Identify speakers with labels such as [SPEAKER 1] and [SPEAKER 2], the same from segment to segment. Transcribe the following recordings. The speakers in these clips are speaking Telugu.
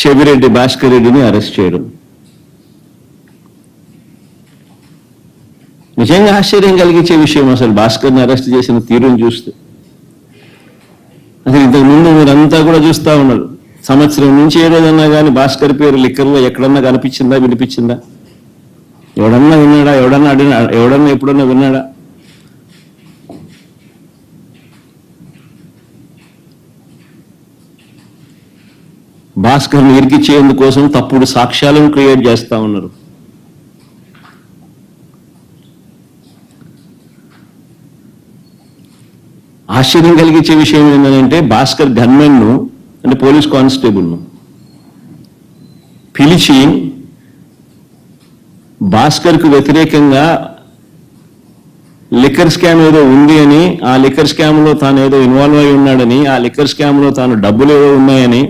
[SPEAKER 1] చెవిరెడ్డి భాస్కర్ రెడ్డిని అరెస్ట్ చేయడం. నిజంగా ఆశ్చర్యం కలిగించే విషయం అసలు భాస్కర్ని అరెస్ట్ చేసిన తీరుని చూస్తే. అసలు ఇంతకు ముందు మీరంతా కూడా చూస్తా ఉన్నారు. సంవత్సరం నుంచి ఏ రోజన్నా కానీ భాస్కర్ పేరు లిక్కర్లో ఎక్కడన్నా కనిపించిందా వినిపించిందా? ఎవడన్నా విన్నాడా ఎవడన్నా అడిగినా ఎవడన్నా ఎప్పుడన్నా విన్నాడా? భాస్కర్ని ఇరికిచ్చేందుకోసం తప్పుడు సాక్ష్యాలను క్రియేట్ చేస్తా ఉన్నారు. ఆశ్చర్యం కలిగించే విషయం ఏంటంటే భాస్కర్ గన్మెన్ను అంటే పోలీస్ కానిస్టేబుల్ను పిలిచి భాస్కర్కు వ్యతిరేకంగా లిక్కర్ స్కామ్ ఏదో ఉంది అని ఆ లిక్కర్ స్కామ్లో తాను ఏదో ఇన్వాల్వ్ అయి ఉన్నాడని ఆ లిక్కర్ స్కామ్లో తాను డబ్బులు ఏదో ఉన్నాయని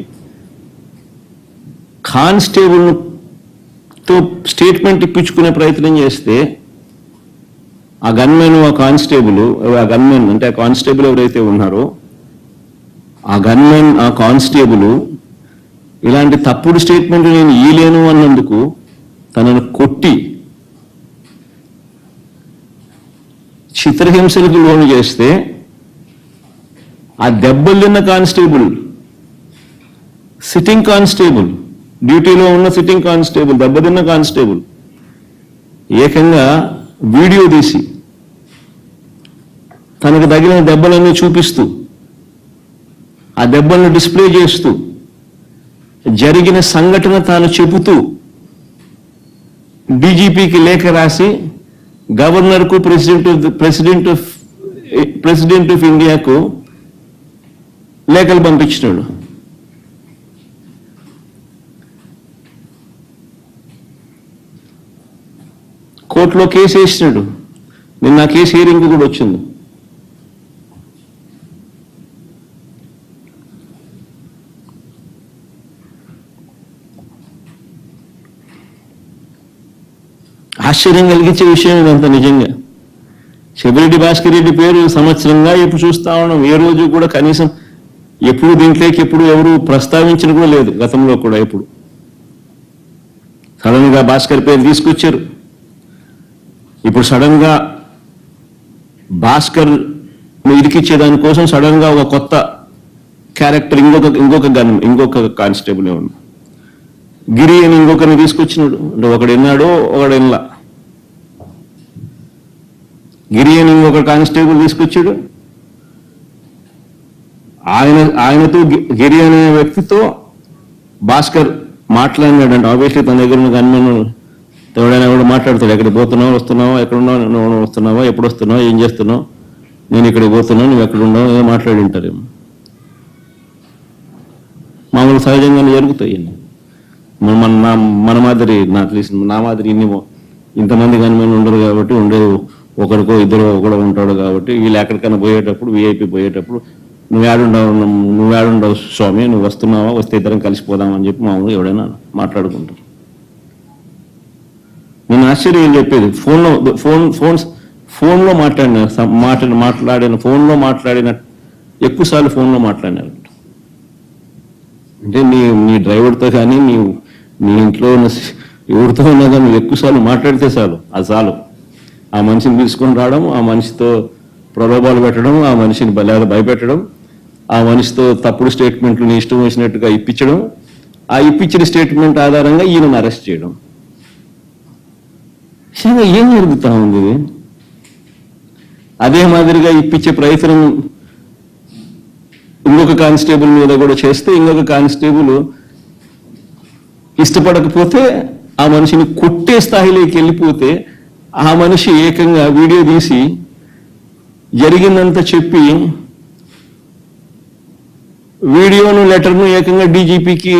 [SPEAKER 1] కానిస్టేబుల్తో స్టేట్మెంట్ ఇప్పించుకునే ప్రయత్నం చేస్తే ఆ గన్మెన్ ఆ కానిస్టేబుల్ ఆ గన్మెన్ అంటే ఆ కానిస్టేబుల్ ఎవరైతే ఉన్నారో ఆ గన్మెన్ ఆ కానిస్టేబుల్ ఇలాంటి తప్పుడు స్టేట్మెంట్ నేను ఈలేను అన్నందుకు తనను కొట్టి చిత్రహింసలకు లోను చేస్తే ఆ దెబ్బలు తిన్న కానిస్టేబుల్ సిట్టింగ్ కానిస్టేబుల్ డ్యూటీలో ఉన్న సిట్టింగ్ కానిస్టేబుల్ దెబ్బతిన్న కానిస్టేబుల్ ఏకంగా వీడియో తీసి తనకు తగిలిన దెబ్బలన్నీ చూపిస్తూ ఆ దెబ్బలను డిస్ప్లే చేస్తూ జరిగిన సంఘటన తాను చెబుతూ డీజీపీకి లేఖ రాసి గవర్నర్కు president president of president of ఇండియాకు లేఖలు పంపించినాడు. కోర్టులో కేసు వేసినాడు. నిన్న కేసు హియరింగ్ కూడా వచ్చింది. ఆశ్చర్యం కలిగించే విషయం ఇదంతా నిజంగా. శబిరెడ్డి భాస్కర్ రెడ్డి పేరు సంవత్సరంగా ఎప్పుడు చూస్తా ఉన్నాం. ఏ రోజు కూడా కనీసం ఎప్పుడు దీంట్లోకి ఎప్పుడు ఎవరు ప్రస్తావించిన కూడా లేదు గతంలో కూడా ఎప్పుడు. సడన్గా భాస్కర్ పేరు తీసుకొచ్చారు. ఇప్పుడు సడన్గా భాస్కర్ ఇరికిచ్చే దానికోసం సడన్గా ఒక కొత్త క్యారెక్టర్ ఇంకొక ఇంకొక గన్ ఇంకొక కానిస్టేబుల్ ఉంది గిరి అని ఇంకొకరిని తీసుకొచ్చినాడు. అంటే ఒకడు విన్నాడు ఒకడు వినలా గిరి అని ఇంకొక కానిస్టేబుల్ తీసుకొచ్చాడు. ఆయన ఆయనతో గిరి అనే వ్యక్తితో భాస్కర్ మాట్లాడినాడు అంటే ఆబ్వియస్లీ తన దగ్గర ఉన్న గన్మెన్ ఎవడైనా కూడా మాట్లాడతాడు ఎక్కడికి పోతున్నావు వస్తున్నావా ఎక్కడ ఉన్నావు నువ్వు వస్తున్నావా ఎప్పుడు వస్తున్నావు ఏం చేస్తున్నావు నేను ఇక్కడికి పోతున్నావు నువ్వు ఎక్కడున్నావు ఏదో మాట్లాడి ఉంటారేమో మామూలు సహజంగానే జరుగుతాయి మన మన నా- మన మాదిరి నాకు తెలిసిన నా మాదిరి ఇన్ని ఇంతమంది ఇంతమంది మేము ఉండరు కాబట్టి ఉండేది ఒకరికో ఇద్దరు ఒకడు ఉంటాడు కాబట్టి వీళ్ళు ఎక్కడికైనా పోయేటప్పుడు వీఐపీ పోయేటప్పుడు నువ్వు ఏడుండవు నువ్వు ఏడుండవు స్వామి నువ్వు వస్తున్నావా వస్తే ఇద్దరం కలిసిపోదాం అని చెప్పి మామూలుగా ఎవడైనా మాట్లాడుకుంటారు. నేను ఆశ్చర్యం చెప్పేది? ఫోన్లో ఫోన్ ఫోన్స్ ఫోన్లో మాట్లాడిన మాట మాట్లాడిన ఫోన్లో మాట్లాడిన ఎక్కువసార్లు ఫోన్లో మాట్లాడినారు. అంటే నీ నీ డ్రైవర్తో కానీ నీ నీ ఇంట్లో ఉన్న ఎవరితో ఉన్నా కానీ ఎక్కువసార్లు మాట్లాడితే చాలు అది చాలు. ఆ మనిషిని తీసుకొని రావడం ఆ మనిషితో ప్రలోభాలు పెట్టడం ఆ మనిషిని బలాలు భయపెట్టడం ఆ మనిషితో తప్పుడు స్టేట్మెంట్లు నీ ఇష్టం వచ్చినట్టుగా ఇప్పించడం ఆ ఇప్పించిన స్టేట్మెంట్ ఆధారంగా ఈయనను అరెస్ట్ చేయడం. నిజంగా ఏం జరుగుతా ఉంది? ఇది అదే మాదిరిగా ఇప్పించే ప్రయత్నం ఇంకొక కానిస్టేబుల్ మీద కూడా చేస్తే ఇంకొక కానిస్టేబుల్ ఇష్టపడకపోతే ఆ మనిషిని కొట్టే స్థాయిలోకి వెళ్ళిపోతే ఆ మనిషి ఏకంగా వీడియో తీసి జరిగిందంతా చెప్పి వీడియోను లెటర్ను ఏకంగా డీజీపీకి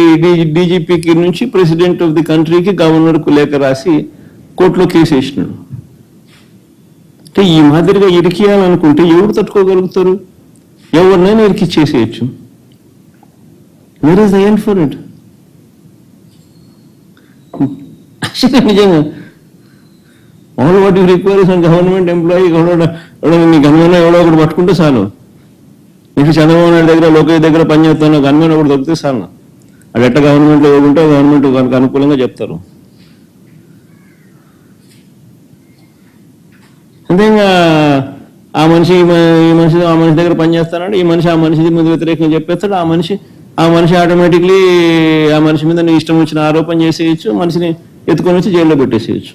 [SPEAKER 1] డీజీపీకి నుంచి ప్రెసిడెంట్ ఆఫ్ ది కంట్రీకి గవర్నర్కు లేఖ రాసి కోర్టులో కేసు వేసినాడు. అంటే ఈ మాదిరిగా ఇరికియాలనుకుంటే ఎవరు తట్టుకోగలుగుతారు? ఎవరినైనా ఇరికిచ్చేసేయచ్చు. Where is the end for it నిజంగా all what you requires government employee ఎవడో నీ గన్మెన్ ఎవడో ఒకటి పట్టుకుంటే చాలు. నీకు చంద్రబాబు నాయుడు దగ్గర లోకేష్ దగ్గర పనిచేస్తాను గన్మెన్ ఒకటి దొరికితే చాలు. అది ఎట్ట గవర్నమెంట్లో ఏది ఉంటే గవర్నమెంట్ కనుక అనుకూలంగా చెప్తారు. అంతే ఇంకా ఆ మనిషి ఈ మనిషి ఆ మనిషి దగ్గర పనిచేస్తానంటే ఈ మనిషి ఆ మనిషి ముందు వ్యతిరేకంగా చెప్పేస్తాడు. ఆ మనిషి ఆ మనిషి ఆటోమేటిక్లీ ఆ మనిషి మీద నీ ఇష్టం వచ్చిన ఆరోపణ చేసేయచ్చు మనిషిని ఎత్తుకొని వచ్చి జైల్లో పెట్టేసేయచ్చు.